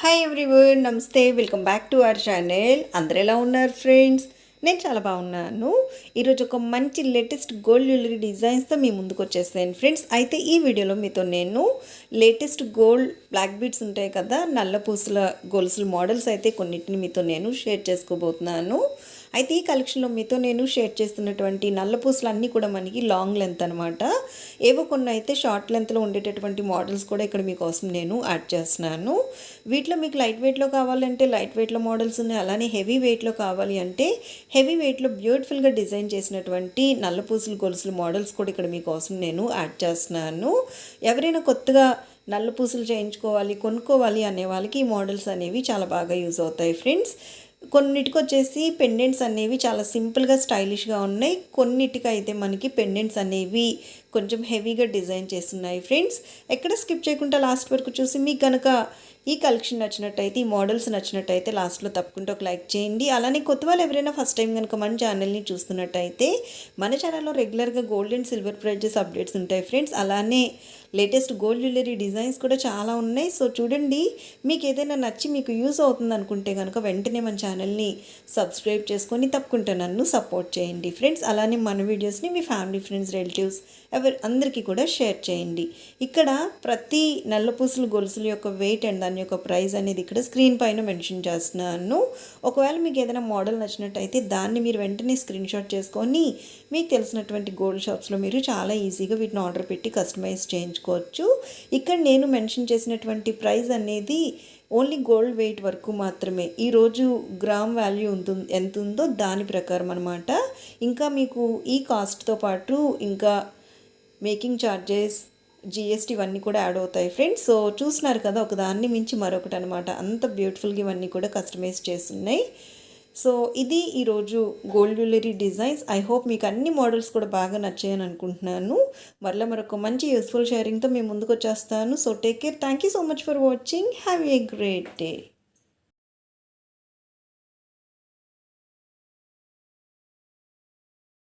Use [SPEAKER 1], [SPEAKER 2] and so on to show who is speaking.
[SPEAKER 1] Hi everyone నమస్తే. Welcome back to our channel అందరు ఎలా ఉన్నారు ఫ్రెండ్స్ నేను చాలా బాగున్నాను. ఈరోజు ఒక మంచి లేటెస్ట్ గోల్డ్ జ్యువెలరీ డిజైన్స్తో మీ ముందుకు వచ్చేసాను ఫ్రెండ్స్ అయితే ఈ వీడియోలో మీతో నేను లేటెస్ట్ గోల్డ్ బ్లాక్ బీడ్స్ ఉంటాయి కదా నల్ల పూసల గొలుసుల మోడల్స్ అయితే కొన్నిటిని మీతో నేను షేర్ చేసుకోబోతున్నాను. అయితే ఈ కలెక్షన్లో మీతో నేను షేర్ చేస్తున్నటువంటి నల్ల పూసలు అన్నీ కూడా మనకి లాంగ్ లెంత్ అనమాట ఏవో కొన్ని అయితే షార్ట్ లెంత్లో ఉండేటటువంటి మోడల్స్ కూడా ఇక్కడ మీకోసం నేను యాడ్ చేస్తున్నాను. వీటిలో మీకు లైట్ వెయిట్లో కావాలంటే లైట్ వెయిట్లో మోడల్స్ ఉన్నాయి అలానే హెవీ వెయిట్లో కావాలి అంటే హెవీ వెయిట్లో బ్యూటిఫుల్గా డిజైన్ చేసినటువంటి నల్ల పూసలు గొలుసులు మోడల్స్ కూడా ఇక్కడ మీకోసం నేను యాడ్ చేస్తున్నాను. ఎవరైనా కొత్తగా నల్ల పూసలు చేయించుకోవాలి కొనుక్కోవాలి అనే వాళ్ళకి ఈ మోడల్స్ అనేవి చాలా బాగా యూజ్ అవుతాయి ఫ్రెండ్స్. కొన్నిటికి వచ్చేసి పెండెంట్స్ అనేవి చాలా సింపుల్గా స్టైలిష్గా ఉన్నాయి. కొన్నిటికైతే మనకి పెండెంట్స్ అనేవి కొంచెం హెవీగా డిజైన్ చేస్తున్నాయి ఫ్రెండ్స్. ఎక్కడ స్కిప్ చేయకుండా లాస్ట్ వరకు చూసి మీకు కనుక ఈ కలెక్షన్ నచ్చినట్టయితే ఈ మోడల్స్ నచ్చినట్టయితే లాస్ట్లో తప్పకుండా ఒక లైక్ చేయండి. అలానే కొత్త వాళ్ళు ఎవరైనా ఫస్ట్ టైం కనుక మన ఛానల్ని చూస్తున్నట్టయితే మన ఛానల్లో రెగ్యులర్గా gold and silver prices updates ఉంటాయి ఫ్రెండ్స్. అలానే లేటెస్ట్ గోల్డ్ జ్యువెలరీ డిజైన్స్ కూడా చాలా ఉన్నాయి. సో చూడండి మీకు ఏదైనా నచ్చి మీకు యూస్ అవుతుంది అనుకుంటే కనుక వెంటనే మన ఛానల్ని సబ్స్క్రైబ్ చేసుకొని తప్పకుండా నన్ను సపోర్ట్ చేయండి ఫ్రెండ్స్. అలానే మన వీడియోస్ని మీ ఫ్యామిలీ ఫ్రెండ్స్ రిలేటివ్స్ ఎవరి అందరికీ కూడా షేర్ చేయండి. ఇక్కడ ప్రతి నల్లపూసల గొలుసుల యొక్క వెయిట్ అండ్ దాని యొక్క ప్రైస్ అనేది ఇక్కడ స్క్రీన్ పైన మెన్షన్ చేస్తున్నాను. ఒకవేళ మీకు ఏదైనా మోడల్ నచ్చినట్టయితే దాన్ని మీరు వెంటనే స్క్రీన్ షాట్ చేసుకొని మీకు తెలిసినటువంటి గోల్డ్ షాప్స్లో మీరు చాలా ఈజీగా వీటిని ఆర్డర్ పెట్టి కస్టమైజ్ చేయించుకోవచ్చు. ఇక్కడ నేను మెన్షన్ చేసినటువంటి ప్రైస్ అనేది ఓన్లీ గోల్డ్ వెయిట్ వరకు మాత్రమే. ఈరోజు గ్రామ్ వాల్యూ ఉంటుంది ఎంత ఉందో దాని ప్రకారం అనమాట ఇంకా మీకు ఈ కాస్ట్తో పాటు ఇంకా మేకింగ్ ఛార్జెస్ జిఎస్టీ ఇవన్నీ కూడా యాడ్ అవుతాయి ఫ్రెండ్స్. సో చూస్తున్నారు కదా ఒకదాన్ని మించి మరొకటి అనమాట అంత బ్యూటిఫుల్గా ఇవన్నీ కూడా కస్టమైజ్ చేస్తున్నాయి. సో ఇది ఈరోజు gold jewellery designs. I hope మీకు అన్ని మోడల్స్ కూడా బాగా నచ్చాయని అనుకుంటున్నాను. మరలా మరొక మంచి యూస్ఫుల్ షేరింగ్తో మేము ముందుకు వచ్చేస్తాను so take care. Thank you so much for watching. Have a great day.